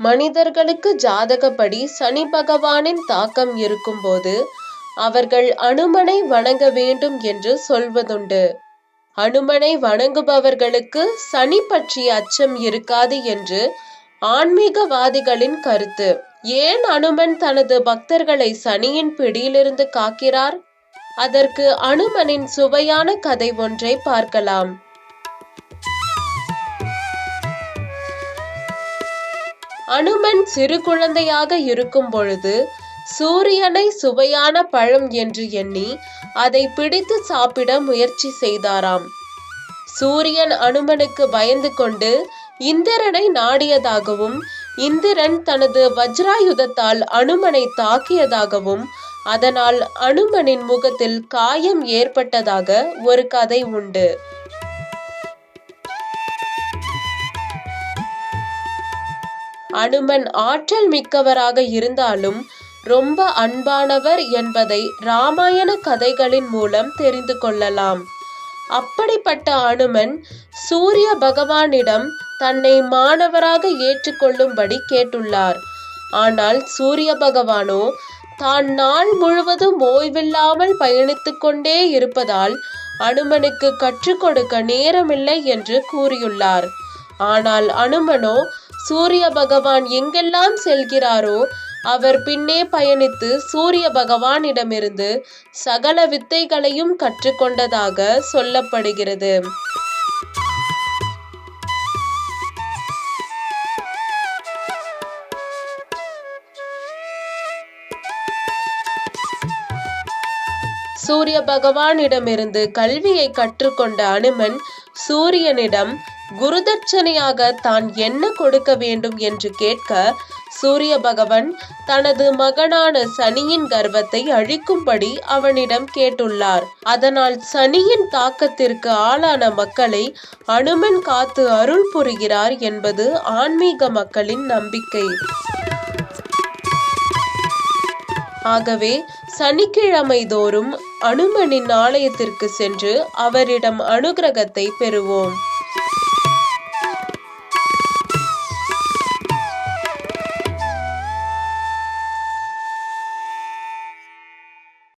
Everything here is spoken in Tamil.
மனிதர்களுக்கு ஜாதகப்படி சனி பகவானின் தாக்கம் இருக்கும்போது அவர்கள் அனுமனை வணங்க வேண்டும் என்று சொல்வதுண்டு. அனுமனை வணங்குபவர்களுக்கு சனி பற்றிய அச்சம் இருக்காது என்று ஆன்மீகவாதிகளின் கருத்து. ஏன் அனுமன் தனது பக்தர்களை சனியின் பிடியிலிருந்து காக்கிறார்? அதற்கு அனுமனின் சுவையான கதை ஒன்றை பார்க்கலாம். அனுமன் சிறு குழந்தையாக இருக்கும் பொழுது சூரியனை சுவையான பழம் என்று எண்ணி அதை பிடித்து சாப்பிட முயற்சி செய்தாராம். சூரியன் அனுமனுக்கு பயந்து கொண்டு இந்திரனை நாடியதாகவும் இந்திரன் தனது வஜ்ராயுதத்தால் அனுமனை தாக்கியதாகவும் அதனால் அனுமனின் முகத்தில் காயம் ஏற்பட்டதாக ஒரு கதை உண்டு. அனுமன் ஆற்றல் மிக்கவராக இருந்தாலும் ரொம்ப அன்பானவர் என்பதை ராமாயண கதைகளின் மூலம் தெரிந்து கொள்ளலாம். அப்படிப்பட்ட அனுமன் சூரிய பகவானிடம் தன்னை மாணவராக ஏற்றுக்கொள்ளும்படி கேட்டுள்ளார். ஆனால் சூரிய பகவானோ தான் நாள் முழுவதும் ஓய்வில்லாமல் பயணித்து கொண்டே இருப்பதால் அனுமனுக்கு கற்றுக் கொடுக்க நேரமில்லை என்று கூறியுள்ளார். ஆனால் அனுமனோ சூரிய பகவான் எங்கெல்லாம் செல்கிறாரோ அவர் பின்னே பயணித்து சூரிய பகவானிடமிருந்து சகல வித்தைகளையும் கற்றுக்கொண்டதாக சொல்லப்படுகிறது. சூரிய பகவானிடமிருந்து கல்வியை கற்றுக்கொண்ட அனுமன் சூரியனிடம் குருதட்சணையாக தான் என்ன கொடுக்க வேண்டும் என்று கேட்க சூரிய பகவான் தனது மகனான சனியின் கர்வத்தை அழிக்கும்படி அவனிடம் கேட்டுள்ளார். அதனால் சனியின் தாக்கத்திற்கு ஆளான மக்களை அனுமன் காத்து அருள் புரிகிறார் என்பது ஆன்மீக மக்களின் நம்பிக்கை. ஆகவே சனிக்கிழமை தோறும் அனுமனின் ஆலயத்திற்கு சென்று அவரிடம் அனுகிரகத்தை பெறுவோம்.